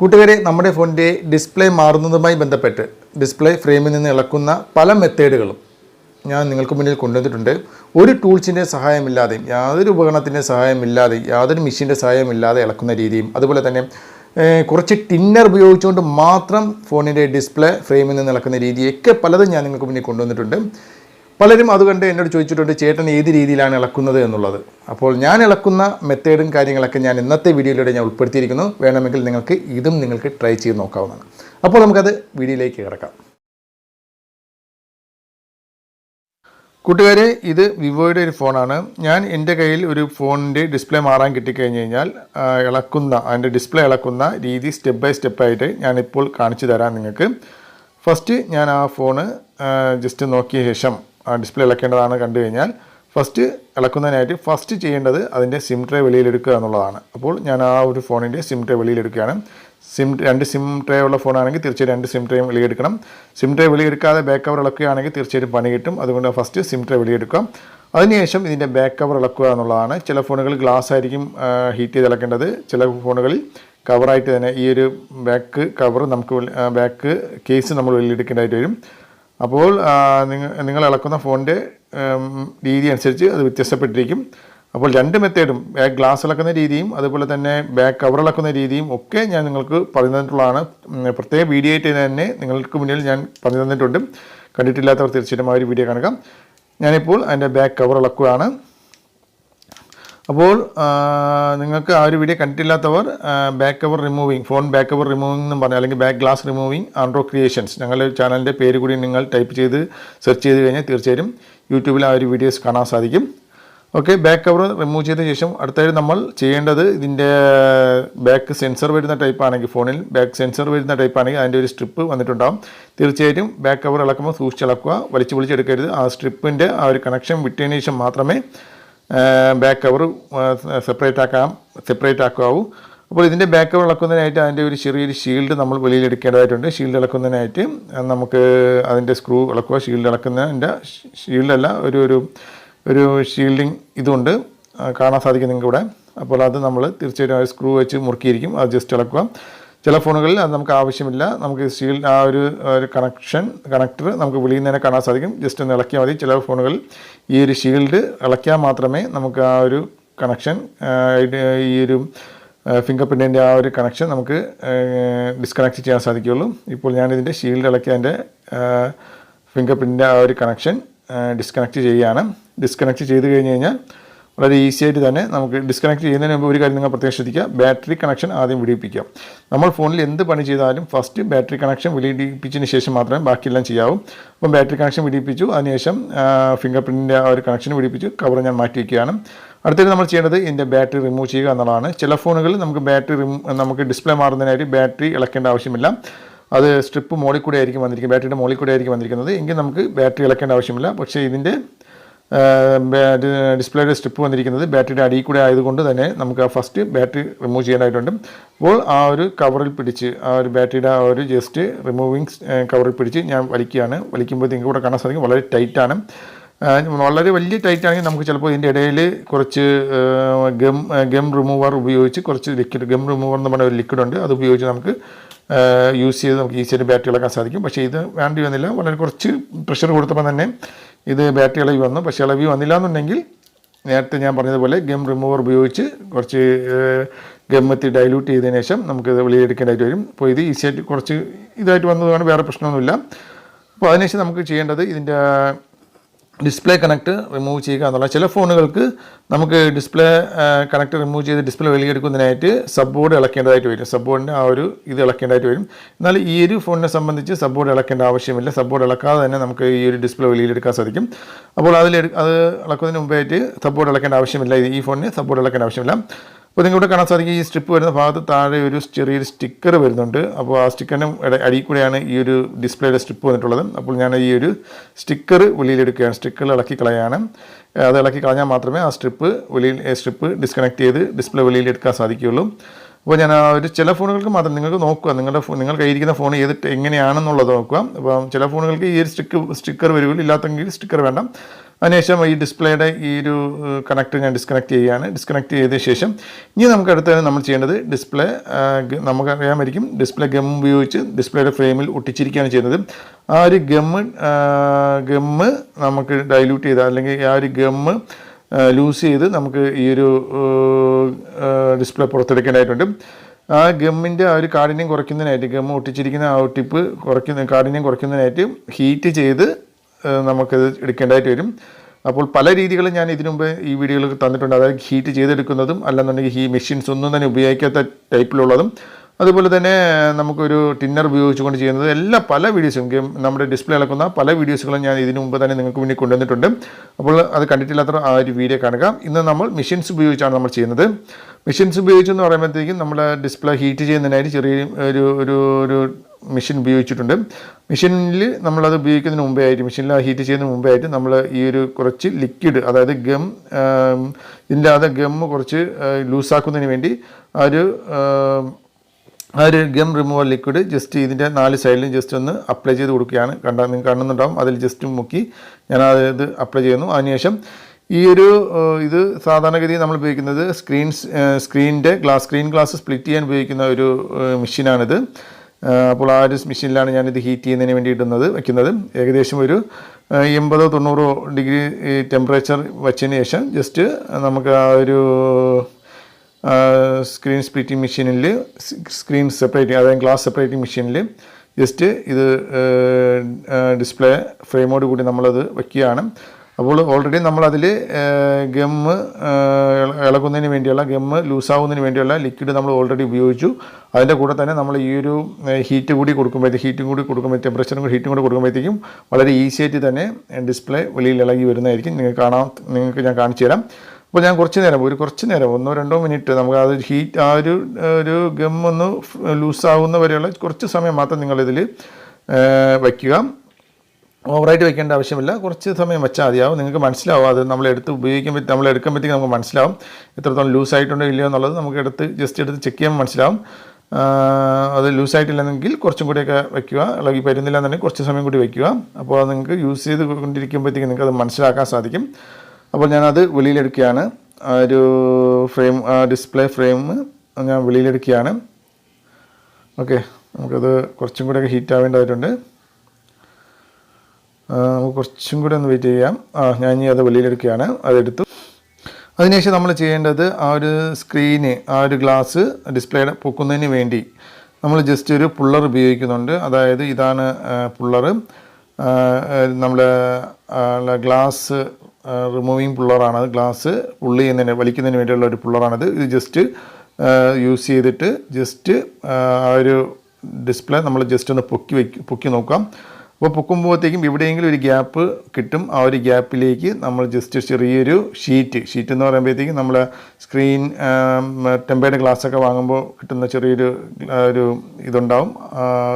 കൂട്ടുകാരെ നമ്മുടെ ഫോണിന്റെ ഡിസ്പ്ലേ മാറുന്നതുമായി ബന്ധപ്പെട്ട് ഡിസ്പ്ലേ ഫ്രെയിമിൽ നിന്ന് ഇളക്കുന്ന പല മെത്തേഡുകളും ഞാൻ നിങ്ങൾക്ക് മുന്നിൽ കൊണ്ടുവന്നിട്ടുണ്ട്. ഒരു ടൂൾസിന്റെ സഹായമില്ലാതെയും യാതൊരു ഉപകരണത്തിന്റെ സഹായമില്ലാതെയും യാതൊരു മെഷീന്റെ സഹായമില്ലാതെ ഇളക്കുന്ന രീതിയും അതുപോലെ തന്നെ കുറച്ച് ടിന്നർ ഉപയോഗിച്ചുകൊണ്ട് മാത്രം ഫോണിന്റെ ഡിസ്പ്ലേ ഫ്രെയിമിൽ നിന്ന് ഇളക്കുന്ന രീതിയൊക്കെ പലതും ഞാൻ നിങ്ങൾക്ക് മുന്നിൽ കൊണ്ടുവന്നിട്ടുണ്ട്. പലരും അത് കണ്ട് എന്നോട് ചോദിച്ചിട്ടുണ്ട് ചേട്ടൻ ഏത് രീതിയിലാണ് ഇളക്കുന്നത് എന്നുള്ളത്? അപ്പോൾ ഞാൻ ഇളക്കുന്ന മെത്തേഡും കാര്യങ്ങളൊക്കെ ഞാൻ ഇന്നത്തെ വീഡിയോയിലൂടെ ഞാൻ ഉൾപ്പെടുത്തിയിരിക്കുന്നു. വേണമെങ്കിൽ നിങ്ങൾക്ക് ഇതും നിങ്ങൾക്ക് ട്രൈ ചെയ്ത് നോക്കാവുന്നതാണ്. അപ്പോൾ നമുക്കത് വീഡിയോയിലേക്ക് കിടക്കാം. കൂട്ടുകാരെ ഇത് വിവോയുടെ ഒരു ഫോണാണ്. ഞാൻ എന്റെ കയ്യിൽ ഒരു ഫോണിന്റെ ഡിസ്പ്ലേ മാറാൻ കിട്ടിക്കഴിഞ്ഞ് കഴിഞ്ഞാൽ ഇളക്കുന്ന അതിന്റെ ഡിസ്പ്ലേ ഇളക്കുന്ന രീതി സ്റ്റെപ്പ് ബൈ സ്റ്റെപ്പായിട്ട് ഞാനിപ്പോൾ കാണിച്ചു തരാം നിങ്ങൾക്ക്. ഫസ്റ്റ് ഞാൻ ആ ഫോണ് ജസ്റ്റ് നോക്കിയ ശേഷം ഡിസ്പ്ലേ ഇളക്കേണ്ടതാണ് കണ്ടു കഴിഞ്ഞാൽ ഫസ്റ്റ് ഇളക്കുന്നതിനായിട്ട് ഫസ്റ്റ് ചെയ്യേണ്ടത് അതിന്റെ സിം ട്രേ വെളിയിലെടുക്കുക എന്നുള്ളതാണ്. അപ്പോൾ ഞാൻ ആ ഒരു ഫോണിന്റെ സിം ട്രേ വെളിയിലെടുക്കുകയാണ്. സിം രണ്ട് സിം ട്രേ ഉള്ള ഫോണാണെങ്കിൽ തീർച്ചയായും രണ്ട് സിം ട്രേയും വെളിയെടുക്കണം സിം ട്രേ വെളിയെടുക്കാതെ ബാക്ക് കവർ ഇളക്കുകയാണെങ്കിൽ തീർച്ചയായിട്ടും പണി കിട്ടും. അതുകൊണ്ട് ഫസ്റ്റ് സിം ട്രേ വെളിയെടുക്കാം അതിനുശേഷം ഇതിന്റെ ബാക്ക് കവർ ഇളക്കുക എന്നുള്ളതാണ്. ചില ഫോണുകൾ ഗ്ലാസ് ആയിരിക്കും ഹീറ്റ് ചെയ്ത് ഇളക്കേണ്ടത്. ചില ഫോണുകളിൽ കവറായിട്ട് തന്നെ ഈ ഒരു ബാക്ക് കവർ നമുക്ക് ബാക്ക് കേസ് നമ്മൾ വെളിയിലെടുക്കേണ്ടതായിട്ട് വരും. അപ്പോൾ നിങ്ങൾ നിങ്ങൾ ഇളക്കുന്ന ഫോണിന്റെ രീതി അനുസരിച്ച് അത് വ്യത്യസ്തപ്പെട്ടിരിക്കും. അപ്പോൾ രണ്ട് മെത്തേഡും ബാക്ക് ഗ്ലാസ് ഇളക്കുന്ന രീതിയും അതുപോലെ തന്നെ ബാക്ക് കവർ ഇളക്കുന്ന രീതിയും ഒക്കെ ഞാൻ നിങ്ങൾക്ക് പറഞ്ഞു തന്നിട്ടുള്ളതാണ്. പ്രത്യേക വീഡിയോ ആയിട്ട് തന്നെ നിങ്ങൾക്ക് മുന്നിൽ ഞാൻ പറഞ്ഞു തന്നിട്ടുണ്ട്. കണ്ടിട്ടില്ലാത്തവർ തീർച്ചയായിട്ടും ആ ഒരു വീഡിയോ കാണുക. ഞാനിപ്പോൾ അതിന്റെ ബാക്ക് കവർ ഇളക്കുകയാണ് അപ്പോൾ നിങ്ങൾക്ക് ആ ഒരു video കണ്ടിട്ടില്ലാത്തവർ back cover removing phone back cover removing എന്ന് പറഞ്ഞാൽ അല്ലെങ്കിൽ back glass removing Andro creations ഞങ്ങളുടെ ചാനലിന്റെ പേര് കൂടി നിങ്ങൾ ടൈപ്പ് ചെയ്ത് സെർച്ച് ചെയ്ത് കഴിഞ്ഞാൽ തീർച്ചയായും യൂട്യൂബിൽ ആ ഒരു വീഡിയോസ് കാണാൻ സാധിക്കും. ഓക്കെ ബാക്ക് കവർ റിമൂവ് ചെയ്ത ശേഷം അടുത്തായിട്ട് നമ്മൾ ചെയ്യേണ്ടത് ഇതിന്റെ ബാക്ക് സെൻസർ വരുന്ന ടൈപ്പ് ആണെങ്കിൽ ഫോണിൽ ബാക്ക് സെൻസർ വരുന്ന ടൈപ്പ് ആണെങ്കിൽ അതിന്റെ ഒരു സ്ട്രിപ്പ് വന്നിട്ടുണ്ടാകും തീർച്ചയായിട്ടും ബാക്ക് കവർ ഇളക്കുമ്പോൾ സൂക്ഷിച്ചിളക്കുക വലിച്ചു പൊളിച്ചെടുക്കരുത് ആ സ്ട്രിപ്പിന്റെ ആ ഒരു കണക്ഷൻ വിട്ടതിന് ശേഷം മാത്രമേ ബാക്ക് കവർ സെപ്പറേറ്റ് ആക്കാം സെപ്പറേറ്റ് ആക്കാവൂ അപ്പോൾ ഇതിന്റെ ബാക്ക് കവർ ഇളക്കുന്നതിനായിട്ട് അതിന്റെ ഒരു ചെറിയൊരു ഷീൽഡ് നമ്മൾ വെളിയിൽ എടുക്കേണ്ടതായിട്ടുണ്ട്. ഷീൽഡ് ഇളക്കുന്നതിനായിട്ട് നമുക്ക് അതിന്റെ സ്ക്രൂ ഇളക്കുക. ഷീൽഡ് ഇളക്കുന്നതിന്റെ ഷീൽഡല്ല ഒരു ഒരു ഒരു ഷീൽഡിങ് ഇതുണ്ട്. കാണാൻ സാധിക്കും നിങ്ങൾക്ക് ഇവിടെ അപ്പോൾ അത് നമ്മൾ തീർച്ചയായിട്ടും സ്ക്രൂ വെച്ച് മുറുക്കിയിരിക്കും. അത് ജസ്റ്റ് ഇളക്കുക. ചില ഫോണുകളിൽ അത് നമുക്ക് ആവശ്യമില്ല. നമുക്ക് സ്റ്റീൽ ആ ഒരു ഒരു കണക്ഷൻ കണക്ടർ നമുക്ക് വെളിയിൽ നിന്ന് തന്നെ കാണാൻ സാധിക്കും. ജസ്റ്റ് ഒന്ന് ഇളക്കിയാൽ മതി. ചില ഫോണുകളിൽ ഈ ഒരു ഷീൽഡ് ഇളക്കിയാൽ മാത്രമേ നമുക്ക് ആ ഒരു കണക്ഷൻ ഈ ഒരു ഫിംഗർ പ്രിന്റിന്റെ ആ ഒരു കണക്ഷൻ നമുക്ക് ഡിസ്കണക്ട് ചെയ്യാൻ സാധിക്കുകയുള്ളൂ. ഇപ്പോൾ ഞാനിതിന്റെ ഷീൽഡ് ഇളക്കിയതിന്റെ ഫിംഗർ പ്രിന്റിന്റെ ആ ഒരു കണക്ഷൻ ഡിസ്കണക്ട് ചെയ്യുകയാണ്. ഡിസ്കണക്ട് ചെയ്ത് കഴിഞ്ഞ് കഴിഞ്ഞാൽ വളരെ ഈസി ആയിട്ട് തന്നെ നമുക്ക് ഡിസ്കണക്ട് ചെയ്യുന്നതിന് മുമ്പ് ഒരു കാര്യം നിങ്ങൾ പ്രത്യേകം ശ്രദ്ധിക്കുക. ബാറ്ററി കണക്ഷൻ ആദ്യം വിടിപ്പിക്കാം നമ്മൾ ഫോണിൽ എന്ത് പണി ചെയ്താലും ഫസ്റ്റ് ബാറ്ററി കണക്ഷൻ വിടിപ്പിച്ചതിന് ശേഷം മാത്രമേ ബാക്കിയെല്ലാം ചെയ്യാവൂ. അപ്പം ബാറ്ററി കണക്ഷൻ വിടിപ്പിച്ചു. അതിനുശേഷം ഫിംഗർ പ്രിന്റിന്റെ ആ ഒരു കണക്ഷൻ വിടിപ്പിച്ചു. കവർ ഞാൻ മാറ്റി വയ്ക്കുകയാണ്. അടുത്തത് നമ്മൾ ചെയ്യേണ്ടത് ഇതിന്റെ ബാറ്ററി റിമൂവ് ചെയ്യുക എന്നുള്ളതാണ്. ചില ഫോണുകളിൽ നമുക്ക് ബാറ്ററി നമുക്ക് ഡിസ്പ്ലേ മാറുന്നതിനായിട്ട് ബാറ്ററി ഇളക്കേണ്ട ആവശ്യമില്ല. അത് സ്ട്രിപ്പ് മോളിൽ കൂടെ ആയിരിക്കും വന്നിരിക്കുന്നത്. ബാറ്ററിയുടെ മോളിൽ കൂടെ ആയിരിക്കും വന്നിരിക്കുന്നത്. എങ്കിൽ നമുക്ക് ബാറ്ററി ഇളക്കേണ്ട ആവശ്യമില്ല. പക്ഷേ ഇതിന്റെ ഡിസ്പ്ലേയുടെ സ്ട്രിപ്പ് വന്നിരിക്കുന്നത് ബാറ്ററിയുടെ അടിയിൽ കൂടെ ആയതുകൊണ്ട് തന്നെ നമുക്ക് ആ ഫസ്റ്റ് ബാറ്ററി റിമൂവ് ചെയ്യാനായിട്ടുണ്ട്. അപ്പോൾ ആ ഒരു കവറിൽ പിടിച്ച് ആ ഒരു ബാറ്ററിയുടെ ആ ഒരു ജസ്റ്റ് റിമൂവിങ് കവറിൽ പിടിച്ച് ഞാൻ വലിക്കുകയാണ്. വലിക്കുമ്പോൾ നിങ്ങൾക്ക് കൂടെ കാണാൻ സാധിക്കും. വളരെ ടൈറ്റാണ് വളരെ വലിയ ടൈറ്റ് ആണെങ്കിൽ നമുക്ക് ചിലപ്പോൾ ഇതിന്റെ ഇടയിൽ കുറച്ച് ഗം ഗം റിമൂവർ ഉപയോഗിച്ച് കുറച്ച് ലിക്വിഡ് ഗം റിമൂവർ എന്ന് പറഞ്ഞ ഒരു ലിക്വിഡ് ഉണ്ട്. അത് ഉപയോഗിച്ച് നമുക്ക് യൂസ് ചെയ്ത് നമുക്ക് ഈസിയായിട്ട് ബാറ്ററി ഇളക്കാൻ സാധിക്കും. പക്ഷേ ഇത് വേണ്ടി വന്നില്ല. വളരെ കുറച്ച് പ്രഷർ കൊടുത്തപ്പോൾ തന്നെ ഇത് ബാറ്ററി ഇളവി വന്നു. പക്ഷേ ഇളവി വന്നില്ല എന്നുണ്ടെങ്കിൽ നേരത്തെ ഞാൻ പറഞ്ഞതുപോലെ ഗം റിമൂവർ ഉപയോഗിച്ച് കുറച്ച് ഗമ്മത്തി ഡൈല്യൂട്ട് ചെയ്തതിന് ശേഷം നമുക്കിത് വെളിയിലെടുക്കേണ്ടതായിട്ട് വരും. അപ്പോൾ ഇത് ഈസിയായിട്ട് കുറച്ച് ഇതായിട്ട് വന്നതുകൊണ്ട് വേറെ പ്രശ്നമൊന്നുമില്ല. അപ്പോൾ അതിനുശേഷം നമുക്ക് ചെയ്യേണ്ടത് ഇതിന്റെ ഡിസ്പ്ലേ കണക്ട് റിമൂവ് ചെയ്യുക എന്നുള്ള ചില ഫോണുകൾക്ക് നമുക്ക് ഡിസ്പ്ലേ കണക്ട് റിമൂവ് ചെയ്ത് ഡിസ്പ്ലേ വെളിയെടുക്കുന്നതിനായിട്ട് സബ് ബോർഡ് ഇളക്കേണ്ടതായിട്ട് വരും. സബ് ബോർഡിന്റെ ആ ഒരു ഇത് ഇളക്കേണ്ടതായിട്ട് വരും. എന്നാൽ ഈ ഒരു ഫോണിനെ സംബന്ധിച്ച് സബ് ബോർഡ് ഇളക്കേണ്ട ആവശ്യമില്ല. സബ് ബോർഡ് ഇളക്കാതെ തന്നെ നമുക്ക് ഈ ഒരു ഡിസ്പ്ലേ വെളിയിലെടുക്കാൻ സാധിക്കും. അപ്പോൾ അതിൽ അത് ഇളക്കുന്നതിന് മുമ്പായിട്ട് സബ് ബോർഡ് ഇളക്കേണ്ട ആവശ്യമില്ല. ഈ ഫോണിന് സബ് ബോർഡ് ഇളക്കേണ്ട ആവശ്യമില്ല. അപ്പോൾ നിങ്ങൾക്ക് ഇവിടെ കാണാൻ സാധിക്കും ഈ സ്ട്രിപ്പ് വരുന്ന ഭാഗത്ത് താഴെ ഒരു ചെറിയൊരു സ്റ്റിക്കർ വരുന്നുണ്ട്. അപ്പോൾ ആ സ്റ്റിക്കറിനും അടിയിൽ കൂടെയാണ് ഈ ഒരു ഡിസ്പ്ലേയുടെ സ്ട്രിപ്പ് വന്നിട്ടുള്ളത്. അപ്പോൾ ഞാൻ ഈ ഒരു സ്റ്റിക്കർ വെളിയിലെടുക്കുകയാണ് സ്റ്റിക്കർ ഇളക്കി കളയാണ്. അത് ഇളക്കി കളഞ്ഞാൽ മാത്രമേ ആ സ്ട്രിപ്പ് വെളിയിൽ സ്ട്രിപ്പ് ഡിസ്കണക്ട് ചെയ്ത് ഡിസ്പ്ലേ വെളിയിലെടുക്കാൻ സാധിക്കുകയുള്ളൂ. അപ്പോൾ ഞാൻ ആ ഒരു ചില ഫോണുകൾക്ക് മാത്രം നിങ്ങൾക്ക് നോക്കുക. നിങ്ങളുടെ ഫോ നിങ്ങൾ കയ്യിരിക്കുന്ന ഫോൺ ഏത് എങ്ങനെയാണെന്നുള്ളത് നോക്കുക. അപ്പം ചില ഫോണുകൾക്ക് ഈ ഒരു സ്റ്റിക്ക് സ്റ്റിക്കർ വരുകയുള്ളൂ ഇല്ലാത്തെങ്കിൽ സ്റ്റിക്കർ വേണ്ട. അതിനുശേഷം ഈ ഡിസ്പ്ലേയുടെ ഈ ഒരു കണക്ട് ഞാൻ ഡിസ്കണക്ട് ചെയ്യുകയാണ്. ഡിസ്കണക്ട് ചെയ്ത ശേഷം ഇനി നമുക്ക് അടുത്ത നമ്മൾ ചെയ്യേണ്ടത് ഡിസ്പ്ലേ നമുക്കറിയാമായിരിക്കും ഡിസ്പ്ലേ ഗം ഉപയോഗിച്ച് ഡിസ്പ്ലേയുടെ ഫ്രെയിമിൽ ഒട്ടിച്ചിരിക്കുകയാണ് ചെയ്യുന്നത്. ആ ഒരു ഗമ്മ് ഗമ്മ് നമുക്ക് ഡൈല്യൂട്ട് ചെയ്ത അല്ലെങ്കിൽ ആ ഒരു ഗമ്മ് ലൂസ് ചെയ്ത് നമുക്ക് ഈ ഒരു ഡിസ്പ്ലേ പുറത്തെടുക്കേണ്ടതായിട്ടുണ്ട്. ആ ഗമ്മിന്റെ ആ ഒരു കാഠിന്യം കുറയ്ക്കുന്നതിനായിട്ട് ഗമ്മ് ഒട്ടിച്ചിരിക്കുന്ന ആ ഒട്ടിപ്പ് കുറയ്ക്കുന്ന കാഠിന്യം കുറയ്ക്കുന്നതിനായിട്ട് ഹീറ്റ് ചെയ്ത് നമുക്കത് എടുക്കേണ്ടതായിട്ട് വരും. അപ്പോൾ പല രീതികളും ഞാൻ ഇതിനുമുമ്പ് ഈ വീഡിയോയിൽ തന്നിട്ടുണ്ട്. അതായത് ഹീറ്റ് ചെയ്തെടുക്കുന്നതും അല്ലെന്നുണ്ടെങ്കിൽ ഈ മെഷീൻസ് ഒന്നും തന്നെ ഉപയോഗിക്കാത്ത ടൈപ്പിലുള്ളതും. അതുപോലെ തന്നെ നമുക്കൊരു ടിന്നർ ഉപയോഗിച്ചുകൊണ്ട് ചെയ്യുന്നത് എല്ലാ പല വീഡിയോസും ഗെയിം നമ്മുടെ ഡിസ്പ്ലേ ഇളക്കുന്ന പല വീഡിയോസുകളും ഞാൻ ഇതിനു മുമ്പ് തന്നെ നിങ്ങൾക്ക് മുന്നിൽ കൊണ്ടുവന്നിട്ടുണ്ട്. അപ്പോൾ അത് കണ്ടിട്ടില്ലാത്ത ആ ഒരു വീഡിയോ കാണുക. ഇന്ന് നമ്മൾ മെഷീൻസ് ഉപയോഗിച്ചാണ് നമ്മൾ ചെയ്യുന്നത്. മെഷീൻസ് ഉപയോഗിച്ചെന്ന് പറയുമ്പോഴത്തേക്കും നമ്മൾ ഡിസ്പ്ലേ ഹീറ്റ് ചെയ്യുന്നതിനായിട്ട് ചെറിയ ഒരു ഒരു ഒരു മെഷീൻ ഉപയോഗിച്ചിട്ടുണ്ട്. മെഷീനിൽ നമ്മളത് ഉപയോഗിക്കുന്നതിന് മുമ്പേ ആയിട്ട് മെഷീനിൽ ഹീറ്റ് ചെയ്യുന്നതിന് മുമ്പേ ആയിട്ട് നമ്മൾ ഈ ഒരു കുറച്ച് ലിക്വിഡ് അതായത് ഗം അത് ഗം കുറച്ച് ലൂസാക്കുന്നതിന് വേണ്ടി ഒരു ആ ഒരു ഗം റിമൂവർ ലിക്വിഡ് ജസ്റ്റ് ഇതിന്റെ നാല് സൈഡിലും ജസ്റ്റ് ഒന്ന് അപ്ലൈ ചെയ്ത് കൊടുക്കുകയാണ്. കണ്ട നിങ്ങൾ കാണുന്നുണ്ടാവും. അതിൽ ജസ്റ്റ് മുക്കി ഞാൻ അത് അപ്ലൈ ചെയ്യുന്നു. അതിനുശേഷം ഈ ഒരു ഇത് സാധാരണഗതിയിൽ നമ്മൾ ഉപയോഗിക്കുന്നത് സ്ക്രീൻസ് സ്ക്രീനിന്റെ ഗ്ലാസ് സ്ക്രീൻ ഗ്ലാസ് സ്പ്ലിറ്റ് ചെയ്യാൻ ഉപയോഗിക്കുന്ന ഒരു മെഷീനാണിത് അപ്പോൾ ആ ഒരു മെഷീനിലാണ് ഞാനിത് ഹീറ്റ് ചെയ്യുന്നതിന് വേണ്ടി ഇടുന്നത് വയ്ക്കുന്നത് ഏകദേശം ഒരു എൺപതോ തൊണ്ണൂറോ ഡിഗ്രി ടെമ്പറേച്ചർ വച്ചതിന് ശേഷം ജസ്റ്റ് നമുക്ക് ആ ഒരു സ്ക്രീൻ സ്പ്ലിറ്റിംഗ് മെഷീനിൽ സ്ക്രീൻ സെപ്പറേറ്റിംഗ് അതായത് ഗ്ലാസ് സെപ്പറേറ്റിംഗ് മെഷീനിൽ ജസ്റ്റ് ഇത് ഡിസ്പ്ലേ ഫ്രെയിമോട് കൂടി നമ്മളത് വയ്ക്കുകയാണ് അപ്പോൾ ഓൾറെഡി നമ്മളതിൽ ഗമ്മ് ഇളകുന്നതിന് വേണ്ടിയുള്ള ഗമ്മ് ലൂസാവുന്നതിന് വേണ്ടിയുള്ള ലിക്വിഡ് നമ്മൾ ഓൾറെഡി ഉപയോഗിച്ചു. അതിന്റെ കൂടെ തന്നെ നമ്മൾ ഈ ഒരു ഹീറ്റ് കൂടി കൊടുക്കുമ്പോഴത്തേക്ക് ഹീറ്റും കൂടി കൊടുക്കുമ്പോൾ ടെമ്പറേച്ചറും കൂടി ഹീറ്റും കൂടി കൊടുക്കുമ്പോഴത്തേക്കും വളരെ ഈസി ആയിട്ട് തന്നെ ഡിസ്പ്ലേ വെളിയിൽ ഇളകി വരുന്നതായിരിക്കും. നിങ്ങൾക്ക് കാണാം നിങ്ങൾക്ക് ഞാൻ കാണിച്ചു തരാം. അപ്പോൾ ഞാൻ കുറച്ച് നേരം ഒരു കുറച്ച് നേരം ഒന്നോ രണ്ടോ മിനിറ്റ് നമുക്ക് അത് ഹീറ്റ് ആ ഒരു ഒരു ഗം ഒന്ന് ലൂസാവുന്ന വരെയുള്ള കുറച്ച് സമയം മാത്രം നിങ്ങളിതിൽ വയ്ക്കുക. ഓവറായിട്ട് വെക്കേണ്ട ആവശ്യമില്ല. കുറച്ച് സമയം വെച്ചാൽ മതിയാവും. നിങ്ങൾക്ക് മനസ്സിലാവും. അത് നമ്മൾ എടുത്ത് ഉപയോഗിക്കുമ്പോൾ നമ്മൾ എടുക്കുമ്പോഴത്തേക്ക് നമുക്ക് മനസ്സിലാവും. എത്രത്തോളം ലൂസ് ആയിട്ടുണ്ടോ ഇല്ലയോ എന്നുള്ളത് നമുക്ക് എടുത്ത് ജസ്റ്റ് എടുത്ത് ചെക്ക് ചെയ്യുമ്പോൾ മനസ്സിലാവും. അത് ലൂസ് ആയിട്ടില്ലെങ്കിൽ കുറച്ചും കൂടിയൊക്കെ വെക്കുക. അല്ലെങ്കിൽ വരുന്നില്ല എന്നുണ്ടെങ്കിൽ കുറച്ച് സമയം കൂടി വെക്കുക. അപ്പോൾ അത് നിങ്ങൾക്ക് യൂസ് ചെയ്ത് കൊണ്ടിരിക്കുമ്പോഴത്തേക്ക് നിങ്ങൾക്ക് അത് മനസ്സിലാക്കാൻ സാധിക്കും. അപ്പോൾ ഞാനത് വെളിയിലെടുക്കുകയാണ്. ഒരു ഫ്രെയിം ഡിസ്പ്ലേ ഫ്രെയിം ഞാൻ വെളിയിലെടുക്കുകയാണ്. ഓക്കെ നമുക്കത് കുറച്ചും കൂടിയൊക്കെ ഹീറ്റ് ആവേണ്ടതായിട്ടുണ്ട്. നമുക്ക് കുറച്ചും കൂടി ഒന്ന് വെയിറ്റ് ചെയ്യാം. ഞാൻ ഇനി അത് വെളിയിലെടുക്കുകയാണ്. അതെടുത്തു. അതിനുശേഷം നമ്മൾ ചെയ്യേണ്ടത് ആ ഒരു സ്ക്രീന് ആ ഒരു ഗ്ലാസ് ഡിസ്പ്ലേയുടെ പൊക്കുന്നതിന് വേണ്ടി നമ്മൾ ജസ്റ്റ് ഒരു പുള്ളർ ഉപയോഗിക്കുന്നുണ്ട്. അതായത് ഇതാണ് പുള്ളർ നമ്മുടെ ഗ്ലാസ് റിമൂവിങ് പുള്ളറാണത് ഗ്ലാസ് പുള്ളി ചെയ്യുന്നതിന് വലിക്കുന്നതിന് വേണ്ടിയുള്ള ഒരു പുള്ളറാണിത് ഇത് ജസ്റ്റ് യൂസ് ചെയ്തിട്ട് ജസ്റ്റ് ആ ഒരു ഡിസ്പ്ലേ നമ്മൾ ജസ്റ്റ് ഒന്ന് പൊക്കി വയ്ക്കും പൊക്കി നോക്കാം. അപ്പോൾ പൊക്കുമ്പോഴത്തേക്കും ഇവിടെയെങ്കിലും ഒരു ഗ്യാപ്പ് കിട്ടും. ആ ഒരു ഗ്യാപ്പിലേക്ക് നമ്മൾ ജസ്റ്റ് ചെറിയൊരു ഷീറ്റ് ഷീറ്റ് എന്ന് പറയുമ്പോഴത്തേക്കും നമ്മൾ സ്ക്രീൻ ടെമ്പേർഡ് ഗ്ലാസ് ഒക്കെ വാങ്ങുമ്പോൾ കിട്ടുന്ന ചെറിയൊരു ഒരു ഇതുണ്ടാവും.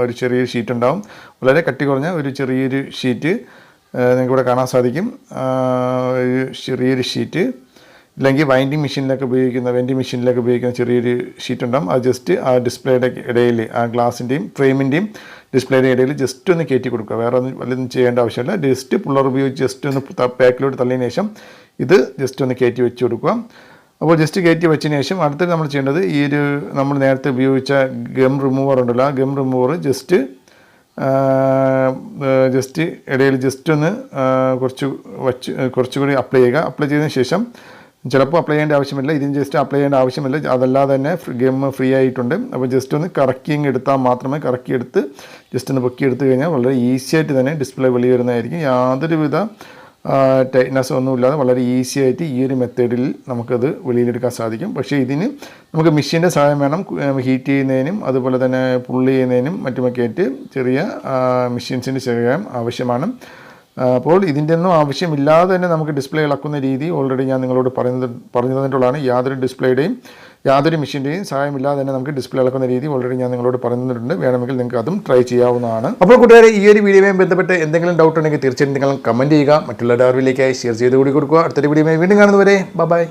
ഒരു ചെറിയൊരു ഷീറ്റ് ഉണ്ടാവും. വളരെ കട്ടി കുറഞ്ഞ ഒരു ചെറിയൊരു ഷീറ്റ് നിങ്ങൾക്കിവിടെ കാണാൻ സാധിക്കും. ഒരു ചെറിയൊരു ഷീറ്റ് ഇല്ലെങ്കിൽ വൈൻഡിങ് മെഷീനിലൊക്കെ ഉപയോഗിക്കുന്ന വെൻഡിങ് മെഷീനിലൊക്കെ ഉപയോഗിക്കുന്ന ചെറിയൊരു ഷീറ്റ് ഉണ്ടാകും അത് ജസ്റ്റ് ആ ഡിസ്പ്ലേയുടെ ഇടയിൽ ആ ഗ്ലാസിന്റെയും ഫ്രെയിമിന്റെയും ഡിസ്പ്ലേയുടെ ഇടയിൽ ജസ്റ്റ് ഒന്ന് കയറ്റി കൊടുക്കുക. വേറെ ഒന്നും വല്ലതും ചെയ്യേണ്ട ആവശ്യമില്ല. ജസ്റ്റ് പുള്ളർ ഉപയോഗിച്ച് ജസ്റ്റ് ഒന്ന് പാക്കിലോട്ട് തള്ളിയതിന് ശേഷം ഇത് ജസ്റ്റ് ഒന്ന് കയറ്റി വെച്ച് കൊടുക്കുക. അപ്പോൾ ജസ്റ്റ് കയറ്റി വെച്ചതിന് ശേഷം അടുത്തത് നമ്മൾ ചെയ്യേണ്ടത് ഈ ഒരു നമ്മൾ നേരത്തെ ഉപയോഗിച്ച ഗം റിമൂവർ ഉണ്ടല്ലോ. ആ ഗം റിമൂവർ ജസ്റ്റ് ജസ്റ്റ് ഇടയിൽ ജസ്റ്റ് ഒന്ന് കുറച്ച് വച്ച് കുറച്ചുകൂടി അപ്ലൈ ചെയ്യുക. അപ്ലൈ ചെയ്തതിന് ശേഷം ചിലപ്പോൾ അപ്ലൈ ചെയ്യേണ്ട ആവശ്യമില്ല. ഇതിന് ജസ്റ്റ് അപ്ലൈ ചെയ്യേണ്ട ആവശ്യമില്ല. അതല്ലാതെ തന്നെ ഗെയിം ഫ്രീ ആയിട്ടുണ്ട്. അപ്പോൾ ജസ്റ്റ് ഒന്ന് കറക്കിങ് എടുത്താൽ മാത്രമേ കറക്കി എടുത്ത് ജസ്റ്റ് ഒന്ന് പൊക്കി എടുത്തു കഴിഞ്ഞാൽ വളരെ ഈസി ആയിട്ട് തന്നെ ഡിസ്പ്ലേ വെളി വരുന്നതായിരിക്കും. യാതൊരുവിധ ടൈറ്റ്നസ് ഒന്നുമില്ലാതെ വളരെ ഈസി ആയിട്ട് ഈ ഒരു മെത്തേഡിൽ നമുക്കത് വെളിയിലെടുക്കാൻ സാധിക്കും. പക്ഷേ ഇതിന് നമുക്ക് മെഷീന്റെ സഹായം വേണം. ഹീറ്റ് ചെയ്യുന്നതിനും അതുപോലെ തന്നെ പുള്ളി ചെയ്യുന്നതിനും മറ്റുമൊക്കെ ആയിട്ട് ചെറിയ മെഷീൻസിന്റെ സഹായം ആവശ്യമാണ്. അപ്പോൾ ഇതിന്റെ ഒന്നും ആവശ്യമില്ലാതെ തന്നെ നമുക്ക് ഡിസ്പ്ലേ ഇളക്കുന്ന രീതി ഓൾറെഡി ഞാൻ നിങ്ങളോട് പറയുന്നത് പറഞ്ഞു യാതൊരു ഡിസ്പ്ലേയുടെയും യാതൊരു മെഷീന്റെയും സഹായമില്ലാതെ തന്നെ നമുക്ക് ഡിസ്പ്ലേ ഇളക്കുന്ന രീതി ഓൾറെഡി ഞാൻ നിങ്ങളോട് പറഞ്ഞിട്ടുണ്ട്. വേണമെങ്കിൽ നിങ്ങൾക്ക് അതും ട്രൈ ചെയ്യാവുന്നതാണ്. അപ്പോൾ കൂട്ടുകാരെ ഈ ഒരു വീഡിയോയുമായി ബന്ധപ്പെട്ട് എന്തെങ്കിലും ഡൗട്ട് ഉണ്ടെങ്കിൽ തീർച്ചയായും നിങ്ങൾ കമന്റ് ചെയ്യുക. മറ്റുള്ള അറിവിലേക്കായി ഷെയർ ചെയ്ത് കൂടി കൊടുക്കുക. അടുത്തൊരു വീഡിയോയുമായി വീണ്ടും കാണുന്നവരെ ബൈ